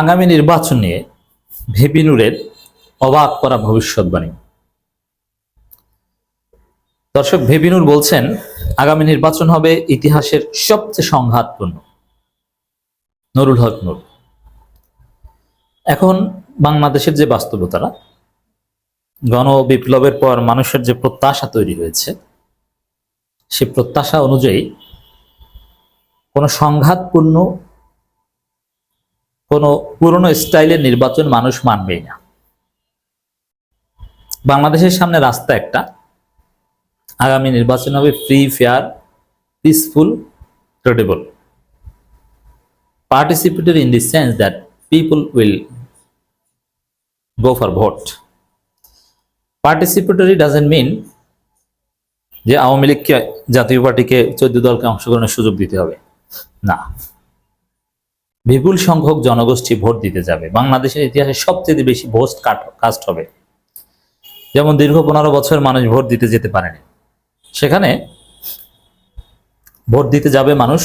আগামী নির্বাচন নিয়ে ভেপিনুরের অবাক করা ভবিষ্যৎবাণী। দর্শক ভেপিনুর বলছেন, আগামী নির্বাচন হবে ইতিহাসের সবচেয়ে সংঘাতপূর্ণ। নুরুল হক নুর। এখন বাংলাদেশের যে বাস্তবতারা গণ বিপ্লবের পর মানুষের যে প্রত্যাশা তৈরি হয়েছে, সে প্রত্যাশা অনুযায়ী কোনো সংঘাতপূর্ণ কোনো পুরনো স্টাইলের নির্বাচন মানুষ মানবেই না। বাংলাদেশের সামনে রাস্তা একটা। আগামী নির্বাচন হবে free fair peaceful credible participatory in the sense that people will go for vote. Participatory doesn't mean যে আওয়ামী লীগকে জাতীয় পার্টিকে চোদ্দ দলকে অংশগ্রহণের সুযোগ দিতে হবে। না। বিপুল সংখ্যক জনগোষ্ঠী ভোট দিতে যাবে। বাংলাদেশের ইতিহাসে সবচেয়ে বেশি ভোট কাট, কাস্ট হবে। যেমন দীর্ঘ পনেরো বছর মানুষ ভোট দিতে যেতে পারেনি। সেখানে ভোট দিতে যাবে মানুষ,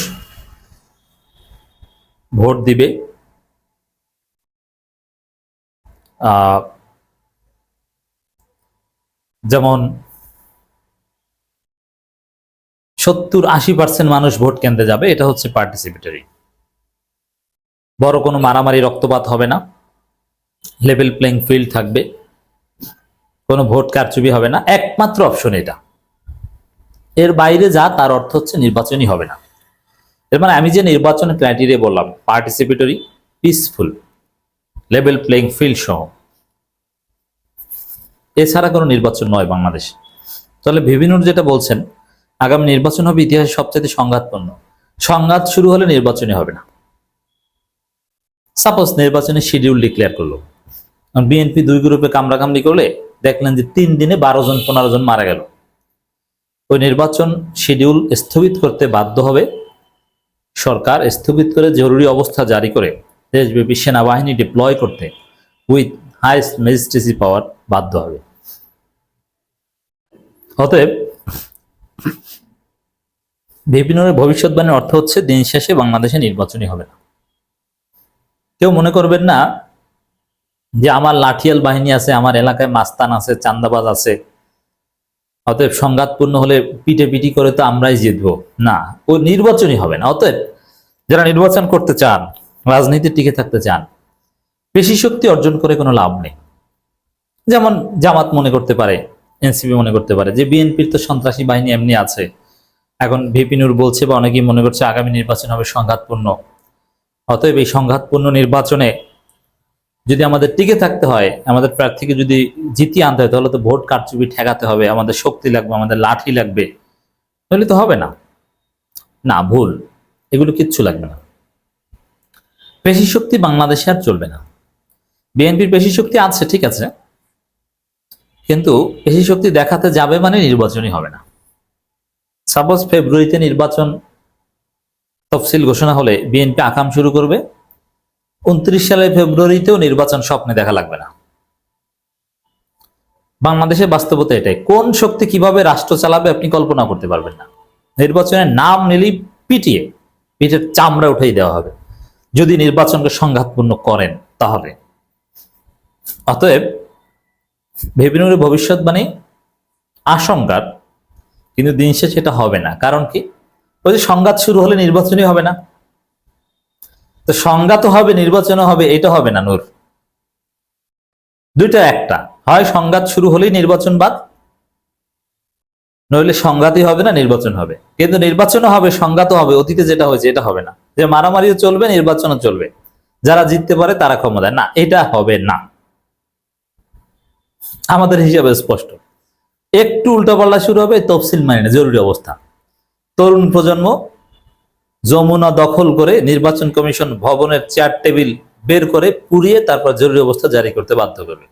ভোট দিবে যেমন সত্তর আশি পার্সেন্ট মানুষ ভোট কেন্দ্রে যাবে, এটা হচ্ছে পার্টিসিপেটরি বড় কোনো মারামারি, রক্তপাত হবে না। লেভেল প্লেইং ফিল্ড থাকবে। কোনো ভোট কারচুপি হবে না। একমাত্র অপশন এটা। এর বাইরে যা, তার অর্থ হচ্ছে নির্বাচনই হবে না। এর মানে আমি যে নির্বাচনের ক্রাইটেরিয়া বললাম participatory peaceful level playing field সহ। এছাড়া কোনো নির্বাচন নয় বাংলাদেশ। তাহলে বিভিন্নর যেটা বলছেন, আগামী নির্বাচন হবে ইতিহাসে সবচেয়ে সংঘাতপূর্ণ। সংঘাত শুরু হলে নির্বাচনই হবে না। সাপোজ নির্বাচনের শিডিউল ডিক্লেয়ার করল। বিএনপি দুই গ্রুপে কামড়াকামড়ি করলে দেখলেন যে তিন দিনে বারো জন, পনেরো জন মারা গেল। ওই নির্বাচন শিডিউল স্থগিত করতে বাধ্য হবে। সরকার স্থগিত করে জরুরি অবস্থা জারি করে দেশব্যাপী সেনাবাহিনী ডিপ্লয় করতে উইথ হাইস্ট ম্যাজিস্ট্রেসি পাওয়ার বাধ্য হবে। অতএব বিপিনের ভবিষ্যৎবাণীর অর্থ হচ্ছে দিন শেষে বাংলাদেশে নির্বাচনই হবে না। কেউ মনে করবেন না যে আমার লাঠিয়াল বাহিনী আছে, আমার এলাকায় মাস্তান আছে, চান্দাবাজ আছে। অতএব সংঘাতপূর্ণ হলে পিটে পিটি করে তো আমরাই জিতবো। না, ও নির্বাচনই হবে না। অতএব যারা নির্বাচন করতে চান রাজনীতি টিকে থাকতে চান পেশি শক্তি অর্জন করে কোনো লাভ নেই। যেমন জামাত মনে করতে পারে, এনসিপি মনে করতে পারে, যে বিএনপির তো সন্ত্রাসী বাহিনী এমনি আছে। এখন ভিপি নূর বলছে বা অনেকেই মনে করছে আগামী নির্বাচন হবে সংঘাতপূর্ণ। অতএব এই সংঘাতপূর্ণ নির্বাচনে যদি আমাদের টিকে থাকতে হয়, আমাদের প্রার্থীকে যদি জিতিয়ে আনতে হয়, তাহলে তো ভোট কারচুপি ঠেকাতে হবে, আমাদের শক্তি লাগবে, আমাদের লাঠি লাগবে, তাহলে তো হবে না। না, ভুল। এগুলো কিচ্ছু লাগবে না। পেশি শক্তি বাংলাদেশে আর চলবে না। বিএনপির পেশি শক্তি আছে, ঠিক আছে। কিন্তু পেশি শক্তি দেখাতে যাবে মানে নির্বাচনই হবে না। সাপোজ ফেব্রুয়ারিতে নির্বাচন তফসিল ঘোষণা হলে বিএনপি আকাম শুরু করবে। উনত্রিশ সালের ফেব্রুয়ারিতেও নির্বাচন স্বপ্নে দেখা লাগবে না। বাংলাদেশের বাস্তবতা এটাই। কোন শক্তি কীভাবে রাষ্ট্র চালাবে আপনি কল্পনা করতে পারবেন না। নির্বাচনের নাম নিলেই পিটিয়ে পিঠের চামড়া উঠাই দেওয়া হবে। যদি নির্বাচনকে সংঘাতপূর্ণ করেন তাহলে। অতএব ভেবিনুরের ভবিষ্যৎবাণী আশঙ্কার, কিন্তু দিন শেষে এটা হবে না। কারণ কি? ওই যে সংঘাত শুরু হলে নির্বাচনই হবে না। তো সংঘাত হবে, নির্বাচনও হবে, এটা হবে না নূর। দুইটা একটা। হয় সংঘাত শুরু হলেই নির্বাচন বাদ, নইলে সংঘাতই হবে না, নির্বাচন হবে। কিন্তু নির্বাচনও হবে, সংঘাতও হবে, অতীতে যেটা হয়েছে, এটা হবে না। যে মারামারিও চলবে, নির্বাচনও চলবে। যারা জিততে পারে, তারা ক্ষমতায় না, এটা হবে না। আমাদের হিসাবে স্পষ্ট। একটু উল্টাপাল্টা শুরু হবে, তফসিল মানে জরুরি অবস্থা। তরুণ প্রজন্ম যমুনা দখল করে নির্বাচন কমিশন ভবনের চেয়ার টেবিল বের করে পুড়িয়ে তারপর জরুরি অবস্থা জারি করতে বাধ্য করবে।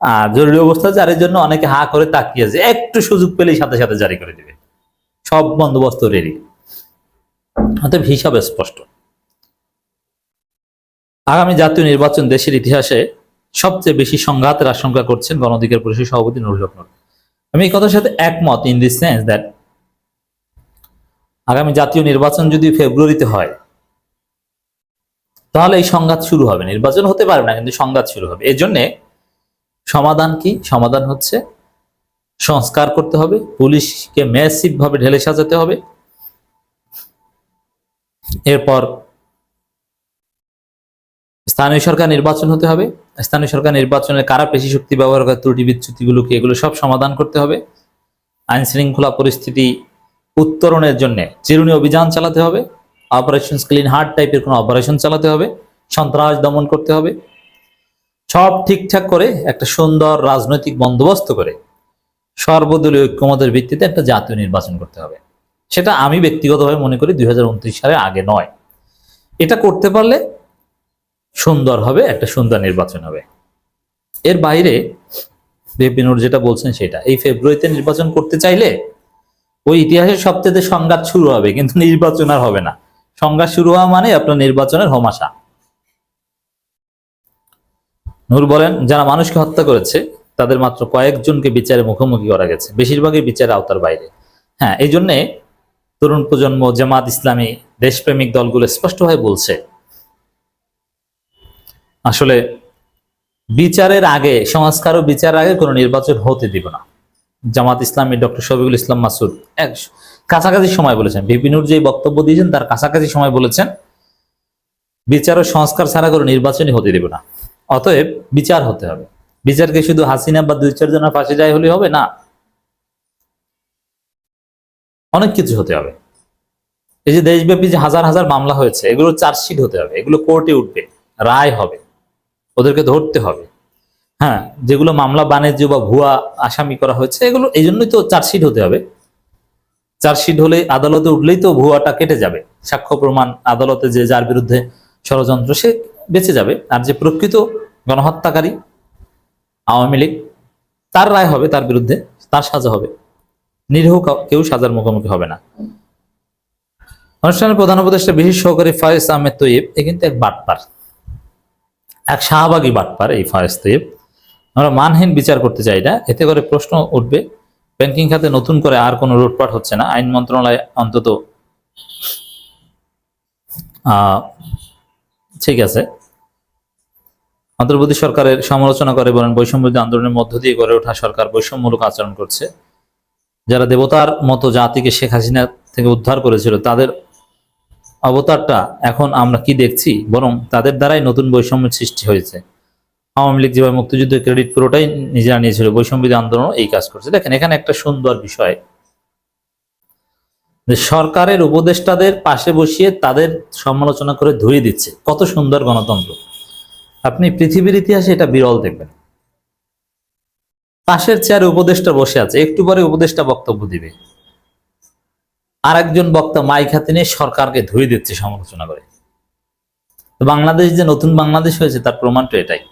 আর জরুরি অবস্থা জারির জন্য অনেকে হা করে তাকিয়ে যে একটু সুযোগ পেলেই সাথে সাথে জারি করে দিবে। সব বন্দোবস্ত রেডি অতএব হিসাব স্পষ্ট। আগামী জাতীয় নির্বাচন দেশের ইতিহাসে সবচেয়ে বেশি সংঘাতের আশঙ্কা করছেন গণ অধিকার পরিষদের সভাপতি নুরুল হক আমি এই কথার সাথে একমত ইন দিস সেন্স দ্যাট আগামী জাতীয় নির্বাচন যদি ফেব্রুয়ারিতে হয়, তাহলে এই সংঘাত শুরু হবে। নির্বাচন হতে পারবে না, কিন্তু সংঘাত শুরু হবে। এই জন্যে সমাধান কি? সমাধান হচ্ছে সংস্কার করতে হবে, পুলিশকে ম্যাসিভ ভাবে ঢেলে সাজাতে হবে। এরপর স্থানীয় সরকার নির্বাচন হতে হবে। স্থানীয় সরকার নির্বাচনে কারা পেশি শক্তি ব্যবহার করে ত্রুটি বিচ্যুতিগুলোকে এগুলো সব সমাধান করতে হবে। আইন শৃঙ্খলা পরিস্থিতি উত্তরণের জন্য। চিরুনি অভিযান চালাতে হবে অপারেশন ক্লিন হার্ট টাইপের কোনো অপারেশন চালাতে হবে, সন্ত্রাস দমন করতে হবে, সব ঠিকঠাক করে একটা সুন্দর রাজনৈতিক বন্দোবস্ত করে সর্বদলীয় ঐক্যমতের ভিত্তিতে একটা জাতীয় নির্বাচন করতে হবে। সেটা আমি ব্যক্তিগতভাবে মনে করি দুই সালের আগে নয়। এটা করতে পারলে সুন্দর হবে, একটা সুন্দর নির্বাচন হবে। এর বাইরে বিপিনুর যেটা বলছেন সেটা। এই ফেব্রুয়ারিতে নির্বাচন করতে চাইলে ওই ইতিহাসের সবচেয়ে সংঘাত শুরু হবে, কিন্তু নির্বাচন আর হবে না। সংঘাত শুরু হওয়া মানে আপনার নির্বাচনের হমাশা। নূর বলেন, যারা মানুষকে হত্যা করেছে, তাদের মাত্র কয়েকজনকে বিচারে মুখোমুখি করা গেছে, বেশিরভাগই বিচারের আওতার বাইরে। হ্যাঁ এই জন্যে তরুণ প্রজন্ম জামাত ইসলামী দেশপ্রেমিক দলগুলো স্পষ্টভাবে বলছে, আসলে বিচারের আগে, সংস্কার ও বিচারের আগে কোনো নির্বাচন হতে দিব না। জামাত ইসলামী ডক্টর শফিকুল ইসলাম মাসুদ। এক কাছাকাছি সময় বলেছেন। বিপিনুর যে বক্তব্য দিয়েছেন, তার কাছাকাছি সময় বলেছেন, বিচার ও সংস্কার ছাড়া করে নির্বাচনই হতে দেবে না। অতএব বিচার হতে হবে। বিচারকে শুধু হাসিনা বা দুই চারজনের ফাঁসে যায় হলে হবে না? অনেক কিছু হতে হবে। এই যে দেশব্যাপী যে হাজার হাজার মামলা হয়েছে এগুলো চার্জশিট হতে হবে। এগুলো কোর্টে উঠবে। রায় হবে। ওদেরকে ধরতে হবে। হ্যাঁ যেগুলো মামলা বাণিজ্য বা ভুয়া আসামি করা হয়েছে, এগুলো এই জন্যই তো চার্জশিট হতে হবে। চার্জশিট হলে আদালতে উঠলেই তো ভুয়াটা কেটে যাবে। সাক্ষ্য প্রমাণ আদালতে যে যার বিরুদ্ধে ষড়যন্ত্র, সে বেঁচে যাবে। আর যে প্রকৃত গণহত্যাকারী আওয়ামী লীগ, তার রায় হবে তার বিরুদ্ধে, তার সাজা হবে। নিরীহ কেউ সাজার মুখোমুখি হবে না। অনুষ্ঠানের প্রধান উপদেষ্টা, বিশেষ সহকারী ফায়েজ আহমেদ তৈব এ কিন্তু এক বাটপার। এক শাহবাগী বাটপার এই ফায়েজ তৈব আমরা মানহীন বিচার করতে চাই না এতে করে প্রশ্ন উঠবে ব্যাংকিং খাতে নতুন করে আর কোনো লুটপাট হচ্ছে না। আইন মন্ত্রণালয় অন্তত ঠিক আছে। অন্তর্বর্তী সরকারের সমালোচনা করে বলেন, বৈষম্যবিরোধী আন্দোলনের মধ্য দিয়ে গড়ে ওঠা সরকার বৈষম্যমূলক আচরণ করছে। যারা দেবতার মতো জাতিকে শেখ হাসিনা থেকে উদ্ধার করেছিল, তাদের অবতারটা এখন আমরা কি দেখছি? বরং তাদের দ্বারাই নতুন বৈষম্যের সৃষ্টি হয়েছে। আওয়ামী লীগ যেভাবে মুক্তিযুদ্ধের ক্রেডিট পুরোটাই নিজেরা নিয়েছিল বৈষম্যবিধি আন্দোলন এই কাজ করছে। দেখেন, এখানে একটা সুন্দর বিষয়। সরকারের উপদেষ্টাদের পাশে বসিয়ে তাদের সমালোচনা করে ধরিয়ে দিচ্ছে। কত সুন্দর গণতন্ত্র। আপনি পৃথিবীর ইতিহাসে এটা বিরল দেখবেন। পাশের চেয়ারে উপদেষ্টা বসে আছে, একটু পরে উপদেষ্টা বক্তব্য দিবে। আর একজন বক্তা মাইক হাতে নিয়ে সরকারকে ধরিয়ে দিচ্ছে সমালোচনা করে। বাংলাদেশ যে নতুন বাংলাদেশ হয়েছে, তার প্রমাণ তো এটাই।